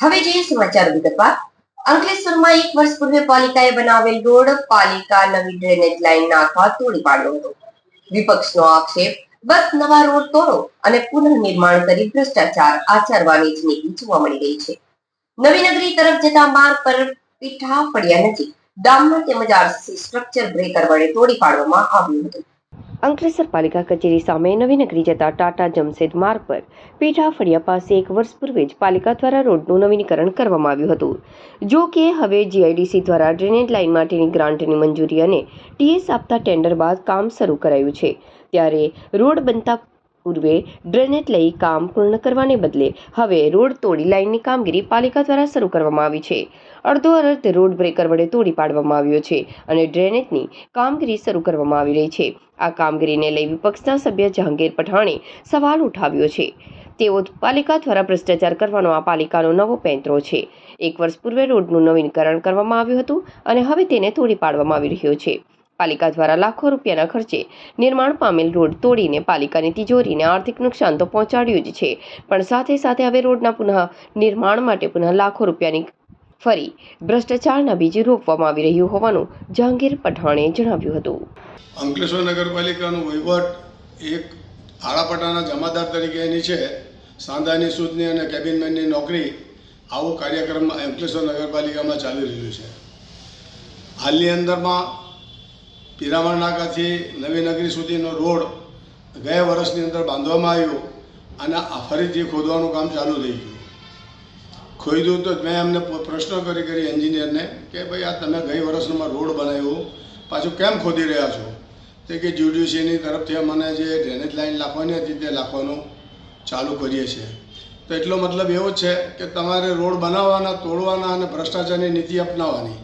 હવે જોઈએ સમાચાર વિગતવાર. અંકલેશ્વરમાં એક વર્ષ પૂર્વે પાલિકાએ બનાવેલ રોડ પાલિકા નવી ડ્રેનેજ લાઈન નાખવા તોડી પાડ્યો હતો. વિપક્ષનો આક્ષેપ, બસ નવા રોડ તોડો અને પુનઃનિર્માણ કરી ભ્રષ્ટાચાર આચરવાની જ નીતિ જોવા મળી રહી છે. નવી નગરી તરફ જતા માર્ગ પર પીઠા ફળિયા નજીક ડામર તેમજ આરસી સ્ટ્રક્ચર બ્રેકર વડે તોડી પાડવામાં આવ્યું હતું. અંકલેશ્વર પાલિકા કચેરી સામે નવીનગરી જતા ટાટા જમશેદ માર્ગ પર પીઠા ફળિયા પાસે એક વર્ષ પૂર્વે જ પાલિકા દ્વારા રોડનું નવીનીકરણ કરવામાં આવ્યું હતું. જો કે હવે જીઆઈડીસી દ્વારા ડ્રેનેજ લાઇન માટેની ગ્રાન્ટની મંજૂરી અને ટીએસ આપતા ટેન્ડર બાદ કામ શરૂ કરાયું છે. ત્યારે રોડ બનતા પૂર્વે ડ્રેનેજ લઈ કામ પૂર્ણ કરવાને બદલે હવે રોડ તોડી લાઇનની કામગીરી પાલિકા દ્વારા શરૂ કરવામાં આવી છે. અડધો અર્ધ રોડ બ્રેકર વડે તોડી પાડવામાં આવ્યો છે અને ડ્રેનેજની કામગીરી શરૂ કરવામાં આવી રહી છે. આ કામગીરીને લઈ વિપક્ષના સભ્ય જહાંગીર પઠાણે સવાલ ઉઠાવ્યો છે. તેઓ પાલિકા દ્વારા ભ્રષ્ટાચાર કરવાનો આ પાલિકાનો નવો પેંતરો છે. એક વર્ષ પૂર્વે રોડનું નવીનીકરણ કરવામાં આવ્યું હતું અને હવે તેને તોડી પાડવામાં આવી રહ્યો છે. પાલિકા દ્વારા લાખો રૂપિયાના ખર્ચે નિર્માણ પામેલ રોડ તોડીને પાલિકાની તિજોરીને આર્થિક નુકસાન તો પહોંચાડ્યું જ છે. પણ સાથે સાથે હવે રોડના પુનઃ નિર્માણ માટે પુનઃ લાખો રૂપિયાની ફરી ભ્રષ્ટાચારના બીજે રોપવામાં આવી રહ્યું હોવાનું જહાંગીર પઠાણે જણાવ્યું હતું. અંકલેશ્વર નગરપાલિકાનું વહીવટ એક આળાપટાના જમાદાર તરીકે એની છે. સાંધાની સૂદની અને કેબિનમેનની નોકરી આવો કાર્યક્રમ અંકલેશ્વર નગરપાલિકામાં ચાલી રહ્યું છે. હાલની અંદરમાં પિરામણ નાકાથી નવી નગરી સુધીનો રોડ ગયા વર્ષની અંદર બાંધવામાં આવ્યો અને આ ફરીથી ખોદવાનું કામ ચાલુ થઈ ગયું. ખોદ્યું તો મેં એમને પ્રશ્ન કરી કરી એન્જિનિયરને કે ભાઈ આ તમે ગઈ વર્ષમાં રોડ બનાવ્યો, પાછું કેમ ખોદી રહ્યા છો? તે કે જ્યુડિશિયની તરફથી અમને જે ડ્રેનેજ લાઈન લાખવાની હતી તે લાખવાનું ચાલુ કરીએ છીએ. તો એટલો મતલબ એવો છે કે તમારે રોડ બનાવવાના, તોડવાના અને ભ્રષ્ટાચારની નીતિ અપનાવવાની.